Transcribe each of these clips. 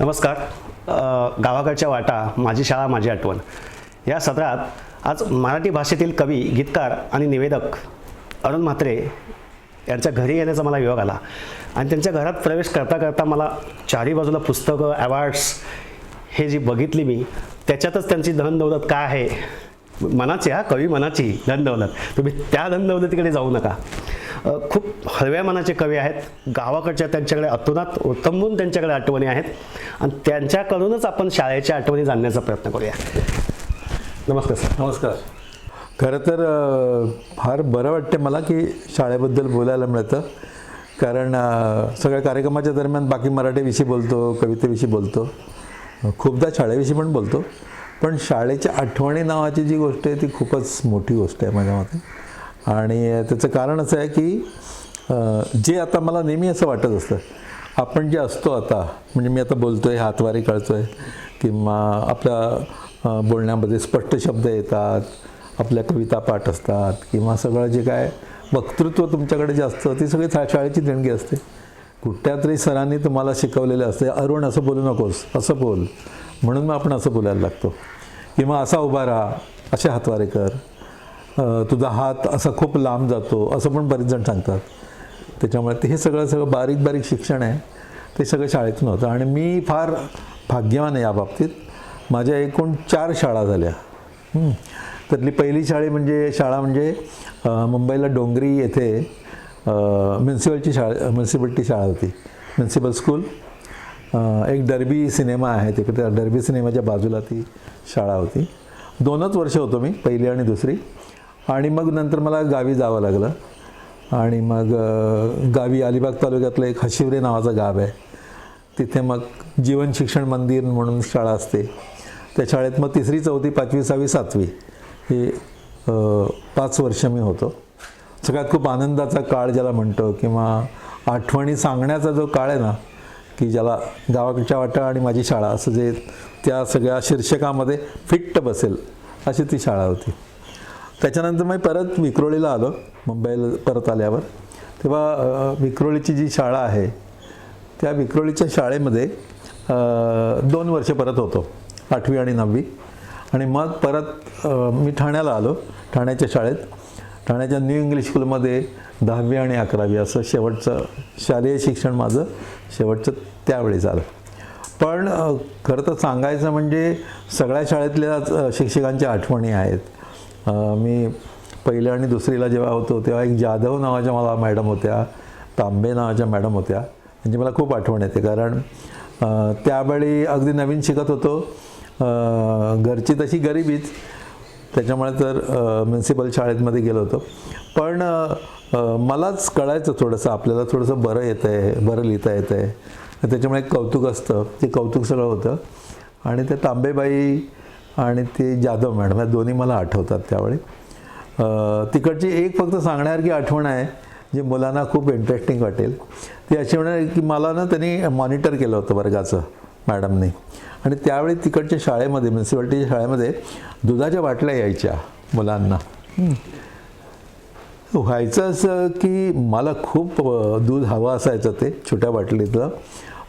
नमस्कार. गावाकडच्या वाटा माझी शाळा माझी आठवण. या सत्रात आज मराठी भाषेतील कवी गीतकार आणि निवेदक अरुण म्हात्रे यांच्या घरी येण्याचा मला योग आला. आणि त्यांच्या घरात प्रवेश करता करता मला चारही बाजूला पुस्तकं अवॉर्ड्स हे जी बघितली मी त्याच्यातच त्यांची धन दौलत काय आहे? मनाची हा कवी मनाची धन दौलत. तुम्ही त्या धनदौलतीकडे जाऊ नका. खूप हळव्या मनाचे कवी आहेत. गावाकडच्या त्यांच्याकडे अतोनात उत्तमून त्यांच्याकडे आठवणी आहेत. आणि त्यांच्याकडूनच आपण शाळेच्या आठवणी जाणण्याचा प्रयत्न करूया. नमस्कार सर. नमस्कार. खरं तर फार बरं वाटते मला की शाळेबद्दल बोलायला मिळतं. कारण सगळ्या कार्यक्रमाच्या दरम्यान बाकी मराठीविषयी बोलतो कवितेविषयी बोलतो. खूपदा शाळेविषयी पण बोलतो. पण शाळेच्या आठवणी नावाची जी गोष्ट आहे ती खूपच मोठी गोष्ट आहे माझ्या मते. आणि त्याचं कारण असं आहे की जे आता मला नेहमी असं वाटत असतं आपण जे असतो आता म्हणजे मी आता बोलतो आहे हातवारी कळतो आहे किंवा आपल्या बोलण्यामध्ये स्पष्ट शब्द येतात आपल्या कविता पाठ असतात किंवा सगळं जे काय वक्तृत्व तुमच्याकडे जे असतं ती सगळी शाळेची देणगी असते. कुठल्या तरी सरांनी तुम्हाला शिकवलेले असते अरुण असं बोलू नकोस असं बोल. म्हणून मग आपण असं बोलायला लागतो. किंवा असा उभा राहा असे हातवारे कर. तुझा हात असा खूप लांब जातो असं पण बरेच जण सांगतात. त्याच्यामुळे ते हे सगळं सगळं बारीक बारीक शिक्षण आहे. ते सगळं शाळेतून होतं. आणि मी फार भाग्यवान आहे या बाबतीत. माझ्या एकूण चार शाळा झाल्या. त्यातली पहिली शाळे म्हणजे शाळा म्हणजे मुंबईला डोंगरी येथे म्युन्सिपलची शाळा म्युन्सिपलिटी शाळा होती. Municipal school. एक डर्बी सिनेमा आहे तिकडे. त्या डर्बी सिनेमाच्या बाजूला ती शाळा होती. दोनच वर्ष होतो मी पहिली आणि दुसरी. आणि मग नंतर मला गावी जावं लागलं. आणि मग गावी अलिबाग तालुक्यातलं एक हशिवरे नावाचं गाव आहे. तिथे मग जीवन शिक्षण मंदिर म्हणून शाळा असते. त्या शाळेत मग तिसरी चौथी पाचवी सहावी सातवी हे पाच वर्ष मी होतो. सगळ्यात खूप आनंदाचा काळ ज्याला म्हणतो किंवा आठवणी सांगण्याचा जो काळ आहे ना की ज्याला गावाकडच्या वाटा आणि माझी शाळा असं जे त्या सगळ्या शीर्षकामध्ये फिट्ट बसेल अशी ती शाळा होती. त्याच्यानंतर मी परत विक्रोळीला आलो मुंबईला परत आल्यावर. तेव्हा विक्रोळीची जी शाळा आहे त्या विक्रोळीच्या शाळेमध्ये दोन वर्ष परत होतो आठवी आणि नववी. आणि मग परत मी ठाण्याला आलो ठाण्याच्या शाळेत. ठाण्याच्या न्यू इंग्लिश स्कूलमध्ये दहावी आणि अकरावी असं शेवटचं शालेय शिक्षण माझं शेवटचं त्यावेळी झालं. पण खरं तर सांगायचं म्हणजे सगळ्या शाळेतल्या शिक्षकांच्या आठवणी आहेत. मी पहिल्या आणि दुसरीला जेव्हा होतो तेव्हा एक जाधव नावाच्या मला मॅडम होत्या तांबे नावाच्या मॅडम होत्या. म्हणजे मला खूप आठवण येते कारण त्यावेळी अगदी नवीन शिकत होतो. घरची तशी गरिबीच त्याच्यामुळे तर म्युन्सिपल शाळेमध्ये गेलो होतो. पण मलाच कळायचं थोडंसं आपल्याला थोडंसं बरं येतं आहे बरं लिहिता येतं आहे त्याच्यामुळे एक कौतुक असतं ते कौतुक सगळं होतं. आणि ते तांबेबाई आणि ते जाधव मॅडम या दोन्ही मला आठवतात त्यावेळी. तिकडची एक फक्त सांगण्यासारखी आठवण आहे जी मुलांना खूप इंटरेस्टिंग वाटेल. ती अशी म्हणणार की मला ना त्यांनी मॉनिटर केलं होतं वर्गाचं मॅडमने. आणि त्यावेळी तिकडच्या शाळेमध्ये म्युन्सिपाल्टीच्या शाळेमध्ये दुधाच्या बाटल्या यायच्या मुलांना. व्हायचं असं की मला खूप दूध हवं असायचं ते छोट्या बाटलीतलं.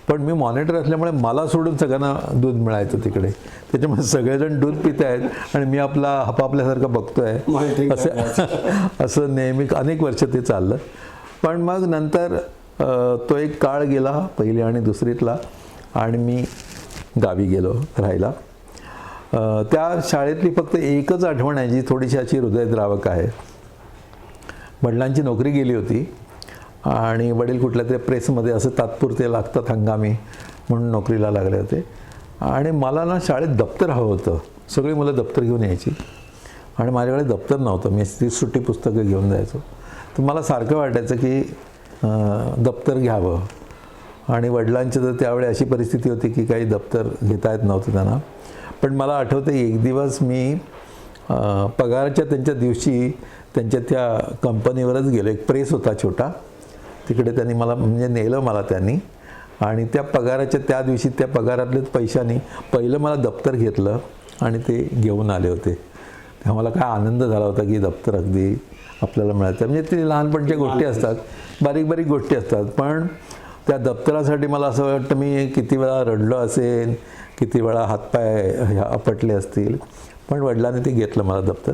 पण मी मॉनिटर असल्यामुळे मला सोडून सगळ्यांना दूध मिळायचं तिकडे. त्याच्यामुळे सगळेजण दूध पित आहेत आणि मी आपला हपापल्यासारखं बघतोय. असं असं नेहमी अनेक वर्ष ते चाललं. पण मग नंतर तो एक काळ गेला पहिली आणि दुसरीतला आणि मी गावी गेलो राहायला. त्या शाळेतली फक्त एकच आठवण आहे जी थोडीशी अशी हृदयद्रावक आहे. वडिलांची नोकरी गेली होती. आणि वडील कुठल्या तरी प्रेसमध्ये असं तात्पुरते लागतात हंगामी म्हणून नोकरीला लागले होते. आणि मला ना शाळेत दप्तर हवं होतं. सगळी मुलं दप्तर घेऊन यायची. आणि माझ्याकडे दप्तर नव्हतं. मी ती सुट्टी पुस्तकं घेऊन जायचो. तर मला सारखं वाटायचं की दप्तर घ्यावं. आणि वडिलांची तर त्यावेळी अशी परिस्थिती होती की काही दप्तर घेता येत नव्हतं त्यांना. पण मला आठवतं एक दिवस मी पगाराच्या त्यांच्या दिवशी त्यांच्या त्या कंपनीवरच गेलो. एक प्रेस होता छोटा. तिकडे त्यांनी मला म्हणजे नेलं मला त्यांनी. आणि त्या पगाराच्या त्या दिवशी त्या पगारातल्याच पैशानी पहिलं मला दप्तर घेतलं आणि ते घेऊन आले होते. तेव्हा मला काय आनंद झाला होता की दप्तर अगदी आपल्याला मिळतं म्हणजे ते लहानपणच्या गोष्टी असतात बारीक बारीक गोष्टी असतात. पण त्या दप्तरासाठी मला असं वाटतं मी किती वेळा रडलो असेल किती वेळा हातपाय आपटले असतील. पण वडिलांनी ते घेतलं मला दप्तर.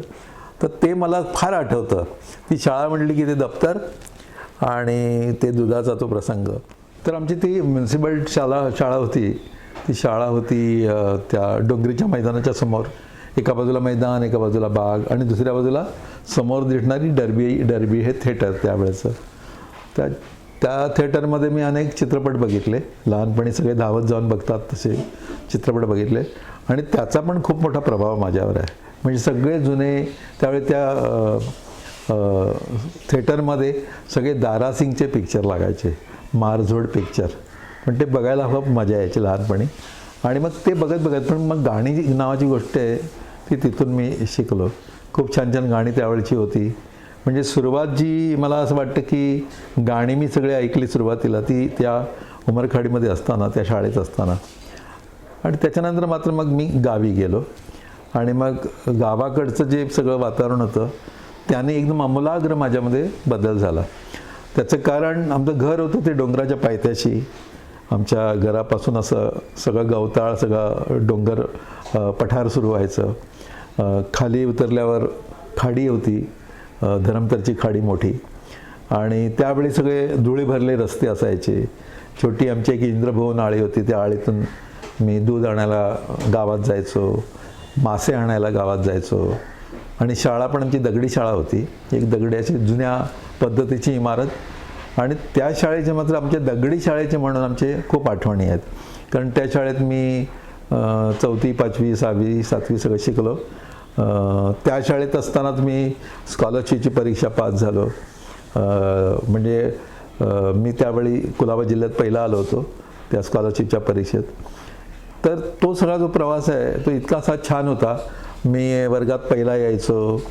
तर ते मला फार आठवतं. ती शाळा म्हटली की ते दप्तर आणि ते दुधाचा तो प्रसंग. तर आमची ती म्युन्सिपल शाळा शाळा होती. ती शाळा होती त्या डोंगरीच्या मैदानाच्या समोर. एका बाजूला मैदान एका बाजूला बाग आणि दुसऱ्या बाजूला समोर दिसणारी डरबी डरबी हे थिएटर त्यावेळेचं त्या त्या थिएटरमध्ये मी अनेक चित्रपट बघितले. लहानपणी सगळे धावत जाऊन बघतात तसे चित्रपट बघितले. आणि त्याचा पण खूप मोठा प्रभाव माझ्यावर आहे. म्हणजे सगळे जुने त्यावेळी त्या थिएटरमध्ये सगळे दारासिंगचे पिक्चर लागायचे. मारझोड पिक्चर पण ते बघायला खूप मजा यायची लहानपणी. आणि मग ते बघत बघत पण मग गाणी जी नावाची गोष्ट आहे ती तिथून मी शिकलो. खूप छान छान गाणी त्यावेळची होती. म्हणजे सुरुवात जी मला असं वाटतं की गाणी मी सगळे ऐकली सुरुवातीला ती त्या उमरखाडीमध्ये असताना त्या शाळेत असताना. आणि त्याच्यानंतर मात्र मग मी गावी गेलो. आणि मग गावाकडचं जे सगळं वातावरण होतं त्याने एकदम आमूलाग्र माझ्यामध्ये बदल झाला. त्याचं कारण आमचं घर होतं ते डोंगराच्या पायथ्याशी. आमच्या घरापासून असं सगळं गवताळ सगळं डोंगर पठार सुरू व्हायचं. खाली उतरल्यावर खाडी होती. धरमतरची खाडी मोठी. आणि त्यावेळी सगळे धुळे भरले रस्ते असायचे. छोटी आमची एक इंद्रभुवन आळी होती. त्या आळीतून मी दूध आणायला गावात जायचो. मासे आणायला गावात जायचो. आणि शाळा पण आमची दगडी शाळा होती. एक दगडी अशी जुन्या पद्धतीची इमारत. आणि त्या शाळेचे मात्र आमच्या दगडी शाळेचे म्हणून आमचे खूप आठवणी आहेत. कारण त्या शाळेत मी चौथी पाचवी सहावी सातवी सगळं शिकलो. त्या शाळेत असतानाच मी स्कॉलरशिपची परीक्षा पास झालो. म्हणजे मी त्यावेळी कुलाबा जिल्ह्यात पहिला आलो होतो त्या स्कॉलरशिपच्या परीक्षेत. तर तो सगळा जो प्रवास आहे तो इतका असा छान होता. मी वर्गात पहिला यायचो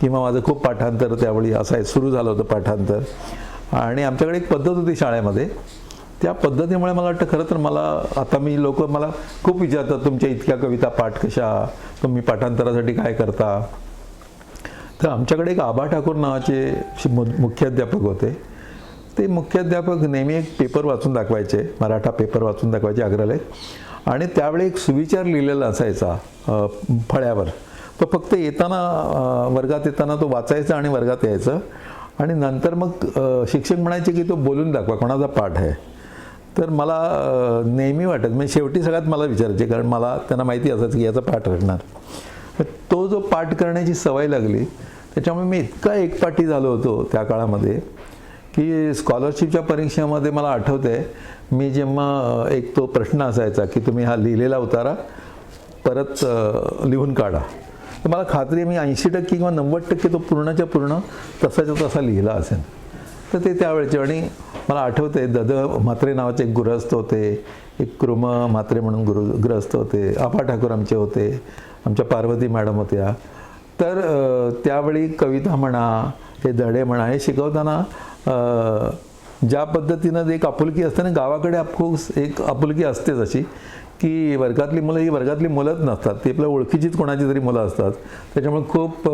किंवा माझं खूप पाठांतर त्यावेळी असाय सुरू झालं होतं पाठांतर. आणि आमच्याकडे एक पद्धत होती शाळेमध्ये. त्या पद्धतीमुळे मला वाटतं खरं तर मला आता मी लोक मला खूप विचारतात तुमच्या इतक्या कविता पाठ कशा? तुम्ही पाठांतरासाठी काय करता? तर आमच्याकडे एक आबा ठाकूर नावाचे मु- मुख्याध्यापक होते. ते मुख्याध्यापक नेहमी एक पेपर वाचून दाखवायचे मराठा पेपर वाचून दाखवायचे आग्रहालय. आणि त्यावेळी एक सुविचार लिहिलेला असायचा फळ्यावर. तो फक्त येताना वर्गात येताना तो वाचायचा आणि वर्गात यायचं. आणि नंतर मग शिक्षक म्हणायचे की तो बोलून दाखवा कोणाचा पाठ आहे. तर मला नेहमी वाटत म्हणजे शेवटी सगळ्यात मला विचारायचे कारण मला त्यांना माहिती असायचं की याचा पाठ असणार तर तो जो पाठ करण्याची सवय लागली त्याच्यामुळे मी इतका एकपाठी झालो होतो त्या काळामध्ये की स्कॉलरशिपच्या परीक्षेमध्ये मला आठवतं आहे मी जेव्हा एक तो प्रश्न असायचा की तुम्ही हा लिहिलेला उतारा परत लिहून काढा. तर मला खात्री मी ऐंशी टक्के किंवा नव्वद टक्के तो पूर्णच्या पूर्ण तसाच्या तसा लिहिला असेल. तर ते त्यावेळेचे आणि मला आठवते दद म्हात्रे नावाचे एक गृहस्थ होते एक कृम म्हात्रे म्हणून गुरु ग्रस्त होते आपा ठाकूर आमचे होते आमच्या पार्वती मॅडम होत्या. तर त्यावेळी कविता म्हणा हे धडे म्हणा हे शिकवताना ज्या पद्धतीनं एक आपुलकी असते ना गावाकडे अफकोर्स एक आपुलकी असतेच अशी की वर्गातली मुलं ही वर्गातली मुलंच नसतात. ती आपल्या ओळखीचीच कोणाची तरी मुलं असतात. त्याच्यामुळे खूप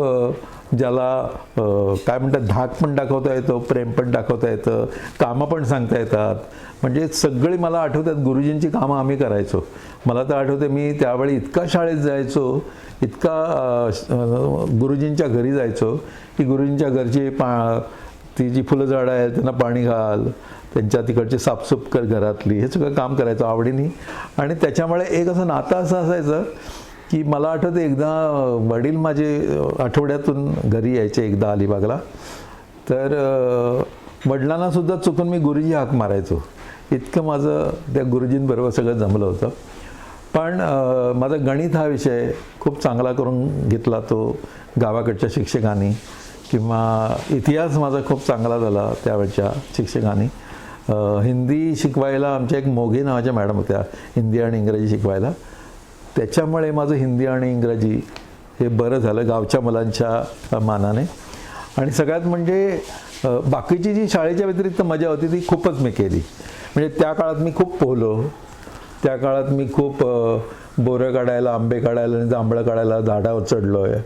ज्याला काय म्हणतात धाक पण दाखवता येतो प्रेम पण दाखवता येतं कामं पण सांगता येतात. म्हणजे सगळी मला आठवतात गुरुजींची कामं आम्ही करायचो. मला तर आठवते मी त्यावेळी इतका शाळेत जायचो इतका गुरुजींच्या घरी जायचो की गुरुजींच्या घरची पा ती जी फुलं झाडं आहेत त्यांना पाणी घाल त्यांच्या तिकडची साफसूफ कर घरातली हे सगळं काम करायचं आवडीने. आणि त्याच्यामुळे एक असं नातं असं असायचं की मला आठवतं एकदा वडील माझे आठवड्यातून घरी यायचे एकदा अलिबागला. तर वडिलांना सुद्धा चुकून मी गुरुजी हाक मारायचो. इतकं माझं त्या गुरुजींबरोबर सगळं जमलं होतं. पण माझा गणित हा विषय खूप चांगला करून घेतला तो गावाकडच्या शिक्षकांनी. किंवा इतिहास माझा खूप चांगला झाला त्यावेळच्या शिक्षकांनी. हिंदी शिकवायला आमच्या एक मोघे नावाच्या मॅडम होत्या हिंदी आणि इंग्रजी शिकवायला. त्याच्यामुळे माझं हिंदी आणि इंग्रजी हे बरं झालं गावच्या मुलांच्या मानाने. आणि सगळ्यात म्हणजे बाकीची जी शाळेच्या व्यतिरिक्त मजा होती ती खूपच मी केली. म्हणजे त्या काळात मी खूप पोहलो. त्या काळात मी खूप बोरं काढायला आंबे काढायला आणि जांभळं काढायला झाडावर चढलो आहे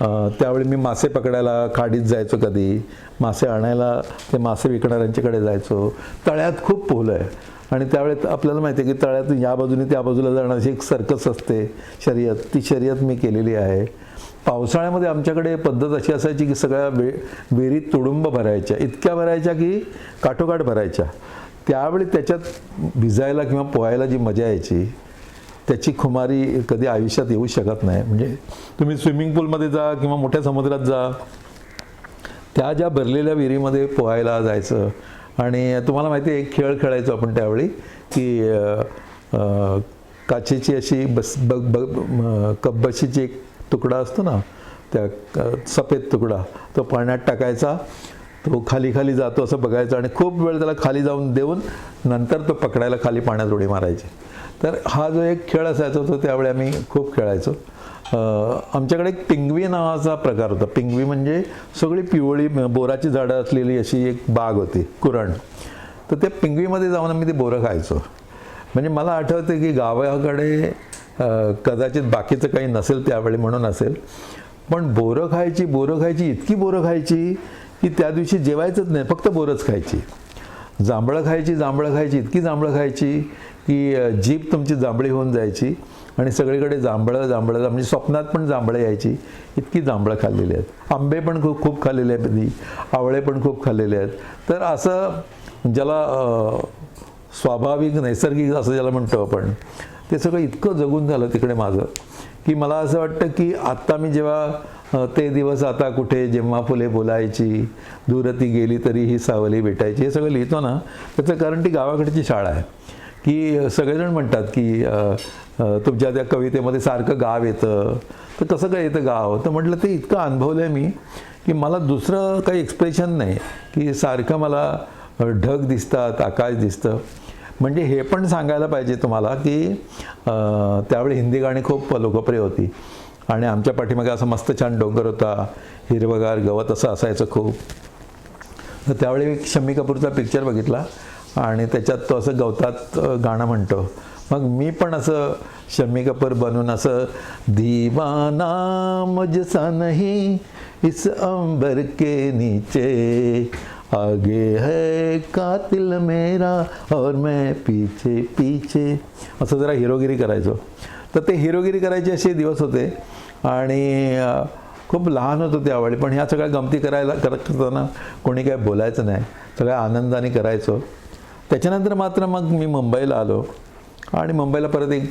त्यावेळी मी मासे पकडायला खाडीत जायचो कधी. मासे आणायला ते मासे विकणाऱ्यांच्याकडे जायचो. तळ्यात खूप पोहलं आहे. आणि त्यावेळेस आपल्याला माहिती आहे की तळ्यात या बाजूने त्या बाजूला जाण्याची एक सर्कस असते. शर्यत ती शर्यत मी केलेली आहे. पावसाळ्यामध्ये आमच्याकडे पद्धत अशी असायची की सगळ्या वे विहिरीत तुडुंब भरायच्या. इतक्या भरायच्या की काठोकाठ भरायच्या. त्यावेळी त्याच्यात भिजायला किंवा पोहायला जी मजा यायची त्याची खुमारी कधी आयुष्यात येऊ शकत नाही. म्हणजे तुम्ही स्विमिंग पूलमध्ये जा किंवा मोठ्या समुद्रात जा. त्या ज्या भरलेल्या विहिरीमध्ये पोहायला जायचं. आणि तुम्हाला माहिती आहे एक खेळ खेळायचो आपण त्यावेळी की काचेची अशी बस बग बग कब्बशीची एक तुकडा असतो ना त्या सफेद तुकडा तो पाण्यात टाकायचा. तो खाली खाली जातो असं बघायचं आणि खूप वेळ त्याला खाली जाऊन देऊन नंतर तो पकडायला खाली पाण्यात उडी मारायची. तर हा जो एक खेळ असायचा तो त्यावेळी आम्ही खूप खेळायचो. आमच्याकडे एक पिंगवी नावाचा प्रकार होता. पिंगवी म्हणजे सगळी पिवळी बोराची झाडं असलेली अशी एक बाग होती कुरण. तर त्या पिंगवीमध्ये जाऊन आम्ही ती बोरं खायचो. म्हणजे मला आठवतं की गावाकडे कदाचित बाकीचं काही नसेल त्यावेळी म्हणून असेल पण बोरं खायची बोरं खायची इतकी बोरं खायची की त्या दिवशी जेवायचंच नाही फक्त बोरंच खायची. जांभळं खायची जांभळं खायची इतकी जांभळं खायची की जीप जीभ तुमची जांभळी होऊन जायची आणि सगळीकडे जांभळं जांभळं म्हणजे स्वप्नात पण जांभळं यायची. इतकी जांभळं खाल्लेली आहेत. आंबे पण खूप खूप खाल्लेले आहेत कधी आवळे पण खूप खाल्लेले आहेत. तर असं ज्याला स्वाभाविक नैसर्गिक असं ज्याला म्हणतो आपण ते सगळं इतकं जगून झालं तिकडे माझं की मला असं वाटतं की आत्ता मी जेव्हा ते दिवस आता कुठे जेव्हा फुले बोलायची दूर ती गेली तरी ही सावली भेटायची हे सगळं लिहितो ना त्याचं कारण ती गावाकडची शाळा आहे. की सगळेजण म्हणतात की तुमच्या त्या कवितेमध्ये सारखं गाव येतं. तर कसं काय येतं गाव? तर म्हटलं ते इतकं अनुभवलं आहे मी की मला दुसरं काही एक्सप्रेशन नाही की सारखं मला ढग दिसतात आकाश दिसतं. म्हणजे हे पण सांगायला पाहिजे तुम्हाला की त्यावेळी हिंदी गाणी खूप लोकप्रिय होती. आणि आमच्या पाठीमागे असं मस्त छान डोंगर होता. हिरवगार गवत असं असायचं खूप. तर त्यावेळी एक शम्मी कपूरचा पिक्चर बघितला. आणि त्याच्यात तो असं गवतात गाणं म्हणतो. मग मी पण असं शम्मी कपूर बनून असं दीवाना मुझसा नहीं इस अंबर के नीचे आगे है कातिल मेरा और मैं पीछे पीछे. असं जरा हिरोगिरी करायचो. तर ते हिरोगिरी करायचे असे दिवस होते. आणि खूप लहान होतो त्यावेळी पण ह्या सगळ्या गमती करायला करत असताना कोणी काय बोलायचं नाही. सगळ्या आनंदाने करायचो. त्याच्यानंतर मात्र मग मी मुंबईला आलो आणि मुंबईला परत एक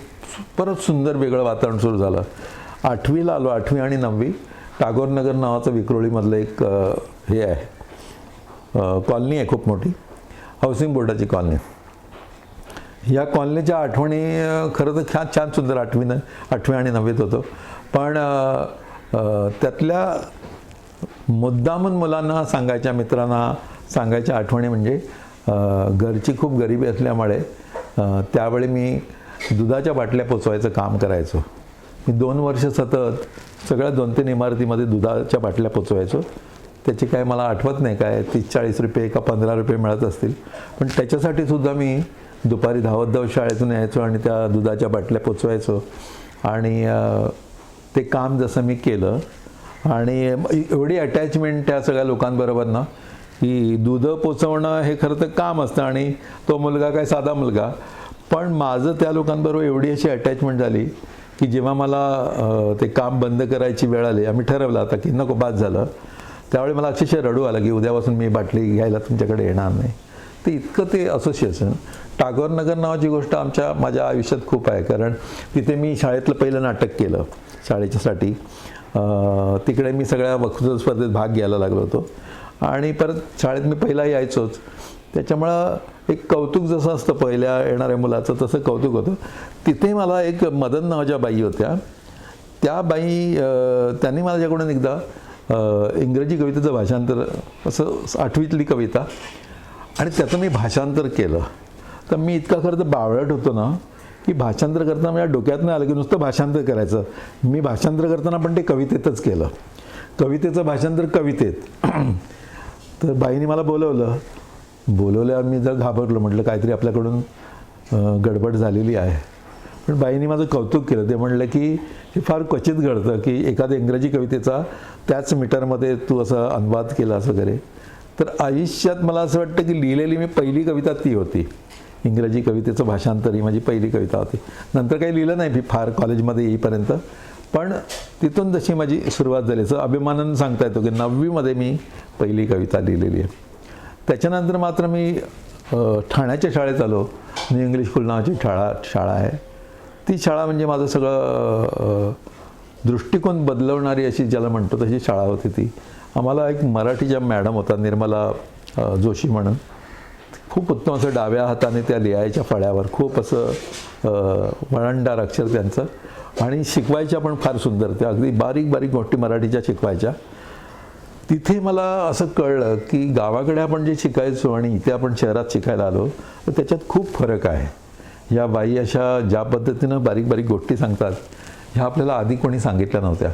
परत सुंदर वेगळं वातावरण सुरू झालं. आठवीला आलो आठवी आणि नववी. टागोरनगर नावाचं विक्रोळीमधलं एक हे आहे. कॉलनी आहे खूप मोठी. हाऊसिंग बोर्डाची कॉलनी. या कॉलनीच्या आठवणी खरं तर छान छान सुंदर आठवीनं आठवी आणि नववीत होतो. पण त्यातल्या मुद्दामून मुलांना सांगायच्या मित्रांना सांगायच्या आठवणी म्हणजे घरची खूप गरिबी असल्यामुळे त्यावेळी मी दुधाच्या बाटल्या पोचवायचं काम करायचो. मी दोन वर्ष सतत सगळ्या दोन तीन इमारतीमध्ये दुधाच्या बाटल्या पोचवायचो. त्याची काय मला आठवत नाही काय तीस चाळीस रुपये का पंधरा रुपये मिळत असतील. पण त्याच्यासाठी सुद्धा मी दुपारी धावत धावत शाळेतून यायचो आणि त्या दुधाच्या बाटल्या पोचवायचो. आणि ते काम जसं मी केलं. आणि एवढी अटॅचमेंट त्या सगळ्या लोकांबरोबर ना की दुधं पोचवणं हे खरं तर काम असतं आणि तो मुलगा काय साधा मुलगा. पण माझं त्या लोकांबरोबर एवढी अशी अटॅचमेंट झाली की जेव्हा मला ते काम बंद करायची वेळ आली आम्ही ठरवलं आता की नको बाद झालं. त्यावेळी मला अक्षरशः रडू आला की उद्यापासून मी बाटली घ्यायला तुमच्याकडे येणार नाही. ते इतकं ते असोसिएशन टागोर नगर नावाची गोष्ट आमच्या माझ्या आयुष्यात खूप आहे. कारण तिथे मी शाळेतलं पहिलं नाटक केलं शाळेच्यासाठी. तिकडे मी सगळ्या वक्तृत्व स्पर्धेत भाग घ्यायला लागलो होतो. आणि परत शाळेत मी पहिला यायचोच. त्याच्यामुळं एक कौतुक जसं असतं पहिल्या येणाऱ्या मुलाचं तसं कौतुक होतं. तिथे मला एक मदन नावाच्या बाई होत्या. त्या बाई त्यांनी माझ्याकडून एकदा इंग्रजी कवितेचं भाषांतर असं आठवीतली कविता आणि त्याचं मी भाषांतर केलं. तर मी इतका खरं तर बावळट होतो ना की भाषांतर करताना माझ्या डोक्यात नाही आलं की नुसतं भाषांतर करायचं. मी भाषांतर करताना पण ते कवितेतच केलं. कवितेचं भाषांतर कवितेत. तर बाईने मला बोलवलं. बोलवल्यावर मी जर घाबरलो. म्हटलं काहीतरी आपल्याकडून गडबड झालेली आहे. पण बाईंनी माझं कौतुक केलं. ते म्हणलं की हे फार क्वचित घडतं की एखाद्या इंग्रजी कवितेचा त्याच मीटरमध्ये तू असं अनुवाद केलास वगैरे. तर आयुष्यात मला असं वाटतं की लिहिलेली मी पहिली कविता ती होती. इंग्रजी कवितेचं भाषांतर ही माझी पहिली कविता होती. नंतर काही लिहिलं नाही मी फार कॉलेजमध्ये येईपर्यंत. पण तिथून जशी माझी सुरुवात झाली असं अभिमानानं सांगता येतो की नववीमध्ये मी पहिली कविता लिहिलेली आहे. त्याच्यानंतर मात्र मी ठाण्याच्या शाळेत आलो. न्यू इंग्लिश स्कूल नावाची शाळा शाळा आहे. ती शाळा म्हणजे माझं सगळं दृष्टिकोन बदलवणारी अशी ज्याला म्हणतो तशी शाळा होती ती. आम्हाला एक मराठीच्या मॅडम होता निर्मला जोशी म्हणून. खूप उत्तम असं डाव्या हाताने त्या लिहायच्या फळ्यावर खूप असं वळणदार अक्षर त्यांचं. आणि शिकवायच्या पण फार सुंदर. त्या अगदी बारीक बारीक गोष्टी मराठीच्या शिकवायच्या. तिथे मला असं कळलं की गावाकडे आपण जे शिकायचो आणि इथे आपण शहरात शिकायला आलो तर त्याच्यात खूप फरक आहे. या बाई अशा ज्या पद्धतीनं बारीक बारीक गोष्टी सांगतात ह्या आपल्याला आधी कोणी सांगितल्या नव्हत्या.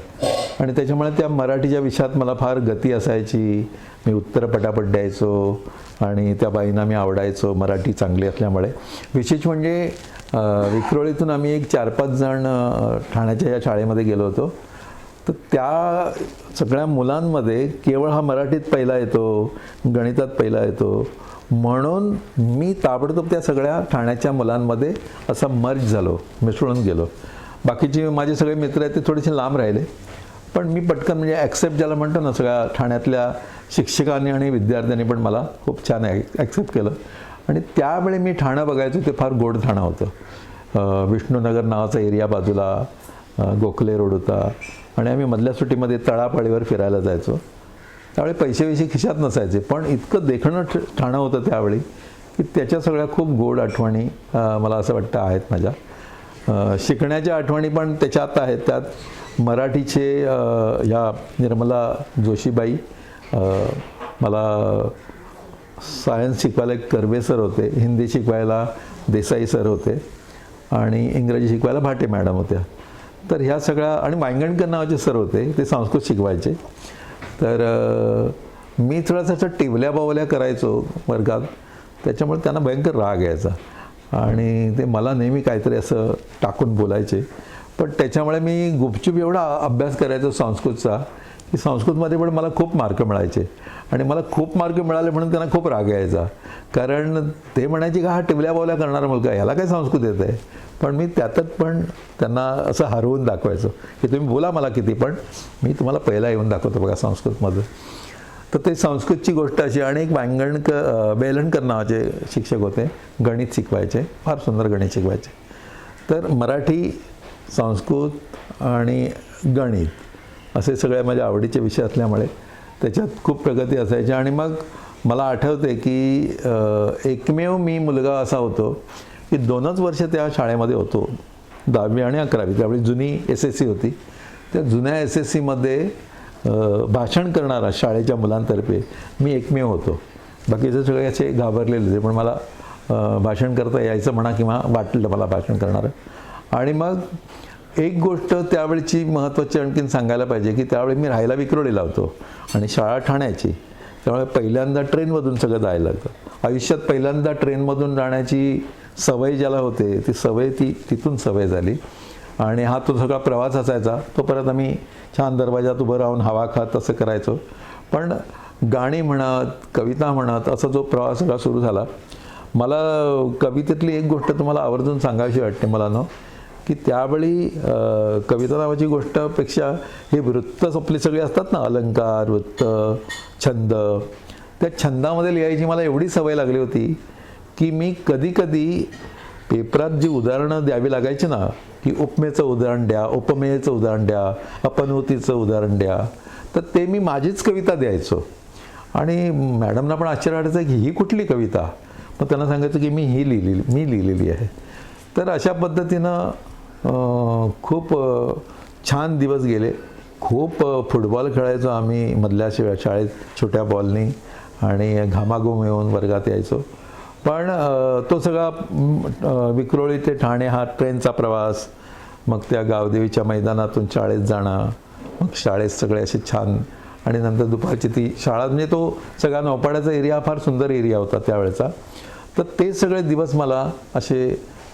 आणि त्याच्यामुळे त्या मराठीच्या विषयात मला फार गती असायची. मी उत्तर पटापट द्यायचो आणि त्या बाईंना मी आवडायचो मराठी चांगली असल्यामुळे. विशेष म्हणजे विक्रोळीतून आम्ही एक चार पाच जण ठाण्याच्या या शाळेमध्ये गेलो होतो. तर त्या सगळ्या मुलांमध्ये केवळ हा मराठीत पहिला येतो गणितात पहिला येतो. म्हणून मी ताबडतोब त्या सगळ्या ठाण्याच्या मुलांमध्ये असा मर्ज झालो मिसळून गेलो. बाकीचे माझे सगळे मित्र आहेत ते थोडेसे लांब राहिले. पण मी पटकन म्हणजे ॲक्सेप्ट ज्याला म्हणतो ना सगळ्या ठाण्यातल्या शिक्षकांनी आणि विद्यार्थ्यांनी पण मला खूप छान ॲक्सेप्ट केलं. आणि त्यावेळी मी ठाणं बघायचो ते फार गोड ठाणं होतं. विष्णूनगर विष्णुनगर नावाचा एरिया बाजूला गोखले रोड होता. आणि आम्ही मधल्या सुट्टीमध्ये तळापाळीवर फिरायला जायचो. त्यावेळी पैसे वैसे खिशात नसायचे पण इतकं देखणं ठ- ठाणं होतं त्यावेळी की त्याच्या सगळ्या खूप गोड आठवणी मला असं वाटतं आहेत माझ्या. शिकण्याच्या आठवणी पण त्याच्यात आहेत. त्यात मराठीचे ह्या निर्मला जोशीबाई मला सायन्स शिकवायला एक कर्वे सर होते हिंदी शिकवायला देसाई सर होते आणि इंग्रजी शिकवायला भाटे मॅडम होत्या. तर ह्या सगळ्या आणि वांगणकर नावाचे सर होते ते संस्कृत शिकवायचे. तर मी थोडासा असं टिवल्या बावल्या करायचो वर्गात त्याच्यामुळे त्यांना भयंकर राग यायचा. आणि ते मला नेहमी काहीतरी असं टाकून बोलायचे. पण त्याच्यामुळे मी गुपचूप एवढा अभ्यास करायचो संस्कृतचा की संस्कृतमध्ये पण मला खूप मार्क मिळायचे. आणि मला खूप मार्क मिळाले म्हणून त्यांना खूप राग यायचा. कारण ते म्हणायचे का हा टिवल्या बावल्या करणारा मुलगा याला काय संस्कृत येत आहे? पण मी त्यातच पण त्यांना असं हरवून दाखवायचो की तुम्ही बोला मला किती पण मी तुम्हाला पहिला येऊन दाखवतो बघा संस्कृतमध्ये तर ते संस्कृतची गोष्ट अशी आणि एक वांगणकर बेलणकर नावाचे शिक्षक होते गणित शिकवायचे फार सुंदर गणित शिकवायचे. तर मराठी संस्कृत आणि गणित असे सगळे माझ्या आवडीचे विषय असल्यामुळे त्याच्यात खूप प्रगती असायची. आणि मग मला आठवते की एकमेव मी मुलगा असा होतो की दोनच वर्ष त्या शाळेमध्ये होतो. दहावी आणि अकरावी. त्यावेळी जुनी एस एस सी होती. त्या जुन्या एस एस सीमध्ये भाषण करणारा शाळेच्या मुलांतर्फे मी एकमेव होतो. बाकीचे सगळे असे घाबरलेले होते पण मला भाषण करता यायचं म्हणा किंवा वाटलं मला भाषण करणारं. आणि मग एक गोष्ट त्यावेळची महत्त्वाची आणखीन सांगायला पाहिजे की त्यावेळी मी राहायला विक्रोळीला होतो आणि शाळा ठाण्याची. त्यामुळे पहिल्यांदा ट्रेनमधून सगळं जायला लागतं. आयुष्यात पहिल्यांदा ट्रेनमधून जाण्याची सवय ज्याला होते ती सवय ती तिथून सवय झाली. आणि हा तो सगळा प्रवास असायचा तो परत आम्ही छान दरवाजात उभं राहून हवा खात असं करायचो. पण गाणी म्हणत कविता म्हणत असा जो प्रवास सगळा सुरू झाला. मला कवितेतली एक गोष्ट तुम्हाला आवर्जून सांगायची वाटते मला ना की त्यावेळी कविता नावाची गोष्टपेक्षा हे वृत्त आपली सगळी असतात ना अलंकार वृत्त छंद. त्या छंदामध्ये लिहायची मला एवढी सवय लागली होती की मी कधी कधी पेपरात जी उदाहरणं द्यावी लागायची ना की उपमेचं उदाहरण द्या उपमेयचं उदाहरण द्या अपनवतीचं उदाहरण द्या तर ते मी माझीच कविता द्यायचो. आणि मॅडमना पण आश्चर्य वाटायचं की ही कुठली कविता? मग त्यांना सांगायचं की मी ही लिहिलेली मी लिहिलेली आहे. तर अशा पद्धतीनं खूप छान दिवस गेले. खूप फुटबॉल खेळायचो आम्ही मधल्या शिवाय शाळेत छोट्या बॉलनी आणि घामाघूम येऊन वर्गात यायचो. पण तो सगळा विक्रोळी ते ठाणे हा ट्रेनचा प्रवास मग त्या गावदेवीच्या मैदानातून शाळेत जाणं मग शाळेत सगळे असे छान आणि नंतर दुपारची ती शाळा म्हणजे तो सगळा नौपाड्याचा एरिया फार सुंदर एरिया होता त्यावेळेचा. तर ते सगळे दिवस मला असे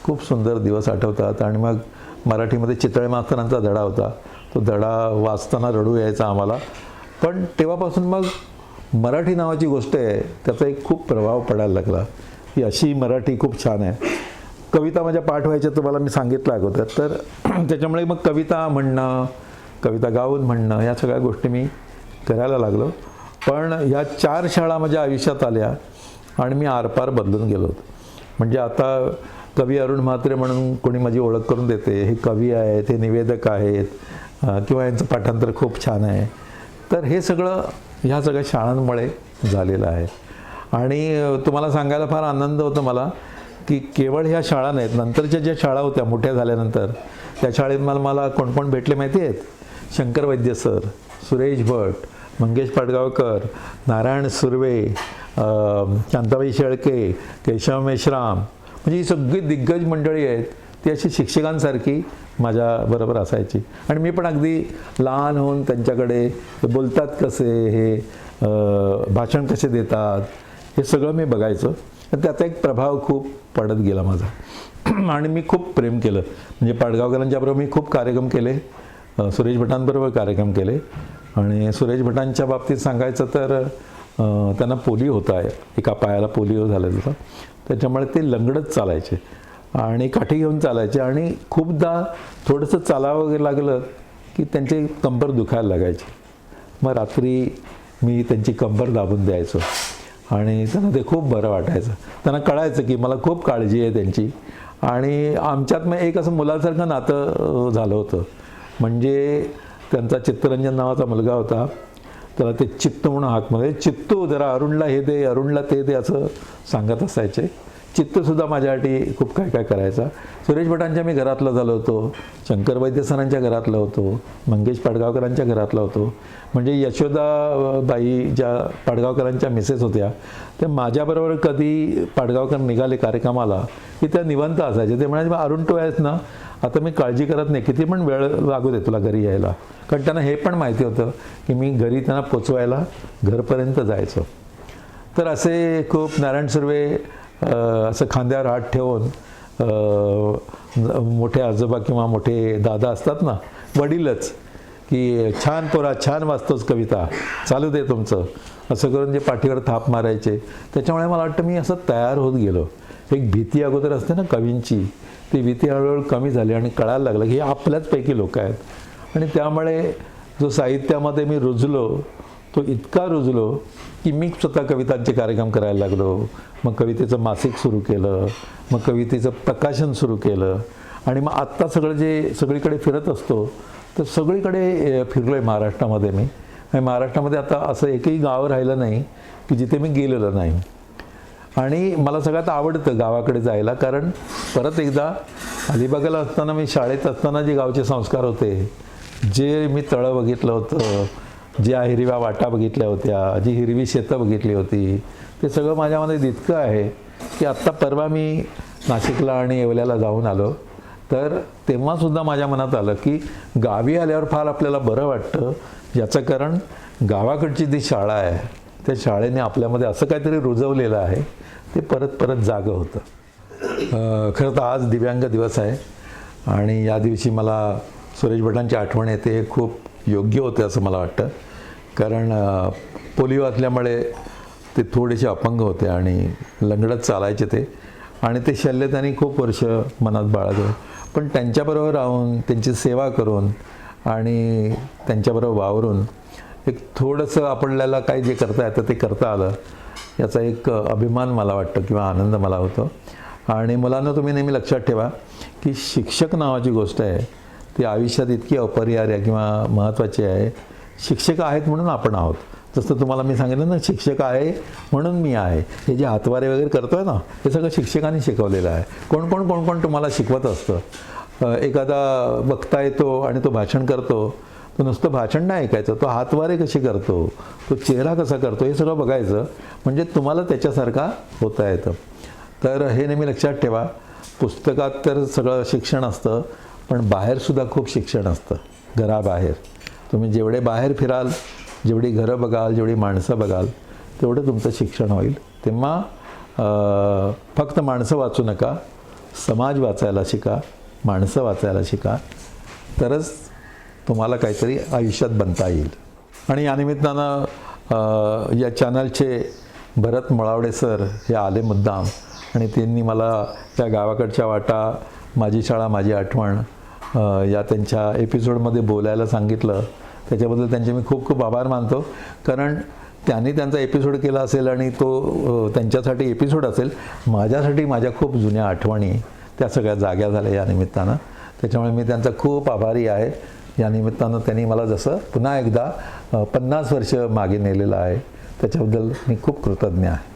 खूप सुंदर दिवस आठवतात. आणि मग मराठीमध्ये चितळे मास्तरांचा धडा होता. तो धडा वाचताना रडू यायचा आम्हाला. पण तेव्हापासून मग मराठी नावाची गोष्ट आहे त्याचा एक खूप प्रभाव पडायला लागला. की अशी मराठी खूप छान आहे. कविता माझ्या पाठ व्हायच्या तुम्हाला मी सांगितलं अगोदर. तर त्याच्यामुळे मग कविता म्हणणं कविता गाऊन म्हणणं या सगळ्या गोष्टी मी करायला लागलो. पण ह्या चार शाळा माझ्या आयुष्यात आल्या आणि मी आरपार बदलून गेलो होतो. म्हणजे आता कवी अरुण म्हात्रे म्हणून कोणी माझी ओळख करून देते. हे कवी आहेत हे निवेदक आहेत किंवा यांचं पाठांतर खूप छान आहे. तर हे सगळं ह्या सगळ्या शाळांमुळे झालेलं आहे. आणि तुम्हाला सांगायला फार आनंद होतो मला की केवळ ह्या शाळा नाहीत नंतरच्या ज्या शाळा होत्या मोठ्या झाल्यानंतर त्या शाळेत मला मला कोण कोण भेटले माहिती आहेत? शंकर वैद्य सर सुरेश भट मंगेश पाडगावकर नारायण सुर्वे शांताबाई शेळके केशव मेश्राम म्हणजे ही सगळी दिग्गज मंडळी आहेत ती अशी शिक्षकांसारखी माझ्याबरोबर असायची. आणि मी पण अगदी लहान होऊन त्यांच्याकडे बोलतात कसे हे भाषण कसे देतात हे सगळं मी बघायचं. तर त्याचा एक प्रभाव खूप पडत गेला माझा. आणि मी खूप प्रेम केलं. म्हणजे पाडगावकरांच्याबरोबर मी खूप कार्यक्रम केले. सुरेश भटांबरोबर कार्यक्रम केले. आणि सुरेश भटांच्या बाबतीत सांगायचं तर त्यांना पोलिओ होता. एका पायाला पोलिओ झालेला होता. त्याच्यामुळे ते लंगडत चालायचे आणि काठी घेऊन चालायचे आणि खूपदा थोडंसं चालावं वगैरे लागलं की त्यांची कंबर दुखायला लागायची. मग रात्री मी त्यांची कंबर दाबून द्यायचो आणि त्यांना ते खूप बरं वाटायचं. त्यांना कळायचं की मला खूप काळजी आहे त्यांची. आणि आमच्यात मग एक असं मुलासारखं नातं झालं होतं. म्हणजे त्यांचा चित्तरंजन नावाचा मुलगा होता. त्याला ते चित्त म्हणून हाकमध्ये चित्तो जरा अरुणला हे दे अरुणला ते दे असं सांगत असायचे. चित्तसुद्धा माझ्यासाठी खूप काय काय करायचा. सुरेश भटांच्या मी घरातला झालो होतो. शंकर वैद्य सरांच्या घरातला होतो. मंगेश पाडगावकरांच्या घरातला होतो. म्हणजे यशोदाबाई ज्या पाडगावकरांच्या मिसेस होत्या त्या माझ्याबरोबर कधी पाडगावकर निघाले कार्यक्रमाला की त्या निवंत असायचे. ते म्हणायचे अरुण तू आहेस ना आता मी काळजी करत नाही. किती पण वेळ लागू दे तुला घरी यायला. कारण त्यांना हे पण माहिती होतं की मी घरी त्यांना पोचवायला घरपर्यंत जायचं. तर असे खूप नारायण सुर्वे असं खांद्यावर हात ठेवून मोठे आजोबा किंवा मोठे दादा असतात ना वडीलच की छान पोरा छान वाचतोच कविता चालू दे तुमचं. असं करून जे पाठीवर थाप मारायचे. त्याच्यामुळे मला वाटतं मी असं तयार होत गेलो. एक भीती अगोदर असते ना कवींची ती भीती हळूहळू कमी झाली आणि कळायला लागलं की हे आपल्याचपैकी लोक आहेत. आणि त्यामुळे जो साहित्यामध्ये मी रुजलो तो इतका रुजलो की मी स्वतः कवितांचे कार्यक्रम करायला लागलो. मग कवितेचं मासिक सुरू केलं मग कवितेचं प्रकाशन सुरू केलं. आणि मग आत्ता सगळं जे सगळीकडे फिरत असतो तर सगळीकडे फिरलो आहे महाराष्ट्रामध्ये मी. आणि महाराष्ट्रामध्ये आता असं एकही गाव राहिलं नाही की जिथे मी गेलेलं नाही. आणि मला सगळ्यात आवडतं गावाकडे जायला कारण परत एकदा अलिबागला असताना मी शाळेत असताना जे गावचे संस्कार होते जे मी तळं बघितलं होतं ज्या हिरव्या वाटा बघितल्या होत्या जी हिरवी शेतं बघितली होती ते सगळं माझ्यामध्ये इतकं आहे की आत्ता परवा मी नाशिकला आणि येवल्याला जाऊन आलो. तर तेव्हासुद्धा माझ्या मनात आलं की गावी आल्यावर फार आपल्याला बरं वाटतं याचं कारण गावाकडची जी शाळा आहे त्या शाळेने आपल्यामध्ये असं काहीतरी रुजवलेलं आहे. ते परत परत जागं होतं. खरं तर आज दिव्यांग दिवस आहे. आणि या दिवशी मला सुरेश भटांची आठवण येते हे खूप योग्य होते असं मला वाटतं. कारण पोलिओ असल्यामुळे ते थोडेसे अपंग होते आणि लंगडत चालायचे ते. आणि ते शल्य त्यांनी खूप वर्ष मनात बाळगलं. पण त्यांच्याबरोबर राहून त्यांची सेवा करून आणि त्यांच्याबरोबर वावरून एक थोडंसं आपल्याला काय जे करता येतं ते करता आलं याचा एक अभिमान मला वाटतं किंवा आनंद मला होतो. आणि मुलांना तुम्ही नेहमी लक्षात ठेवा की शिक्षक नावाची गोष्ट आहे ती आयुष्यात इतकी अपरिहार्य किंवा महत्त्वाची आहे. शिक्षक आहेत म्हणून आपण आहोत. जसं तुम्हाला मी सांगितलं ना शिक्षक आहे म्हणून मी आहे. हे जे हातवारे वगैरे करतो आहे ना हे सगळं शिक्षकांनी शिकवलेलं आहे. कोण कोण कोण कोण तुम्हाला शिकवत असतं? एखादा वक्ता येतो आणि तो भाषण करतो. तो नुसतं भाषण नाही ऐकायचं तो हातवारे कसे करतो तो चेहरा कसा करतो हे सगळं बघायचं म्हणजे तुम्हाला त्याच्यासारखा होता येतं. तर हे नेहमी लक्षात ठेवा पुस्तकात तर सगळं शिक्षण असतं पण बाहेरसुद्धा खूप शिक्षण असतं घराबाहेर. तुम्ही जेवढे बाहेर फिराल जेवढी घरं बघाल जेवढी माणसं बघाल तेवढं तुमचं शिक्षण होईल. तेव्हा फक्त माणसं वाचू नका समाज वाचायला शिका माणसं वाचायला शिका. तरच तुम्हाला काहीतरी आयुष्यात बनता येईल. आणि या निमित्तानं या चॅनलचे भरत मळावडे सर हे आले मुद्दाम. आणि त्यांनी मला त्या गावाकडच्या वाटा माझी शाळा माझी आठवण या त्यांच्या एपिसोडमध्ये बोलायला सांगितलं. त्याच्याबद्दल त्यांचे मी खूप खूप आभार मानतो. कारण त्यांनी त्यांचा एपिसोड केला असेल आणि तो त्यांच्यासाठी एपिसोड असेल माझ्यासाठी माझ्या खूप जुन्या आठवणी त्या सगळ्या जाग्या झाल्या या निमित्तानं. त्याच्यामुळे मी त्यांचा खूप आभारी आहे. या निमित्तानं त्यांनी मला जसं पुन्हा एकदा पन्नास वर्ष मागे नेलेलं आहे त्याच्याबद्दल मी खूप कृतज्ञ आहे.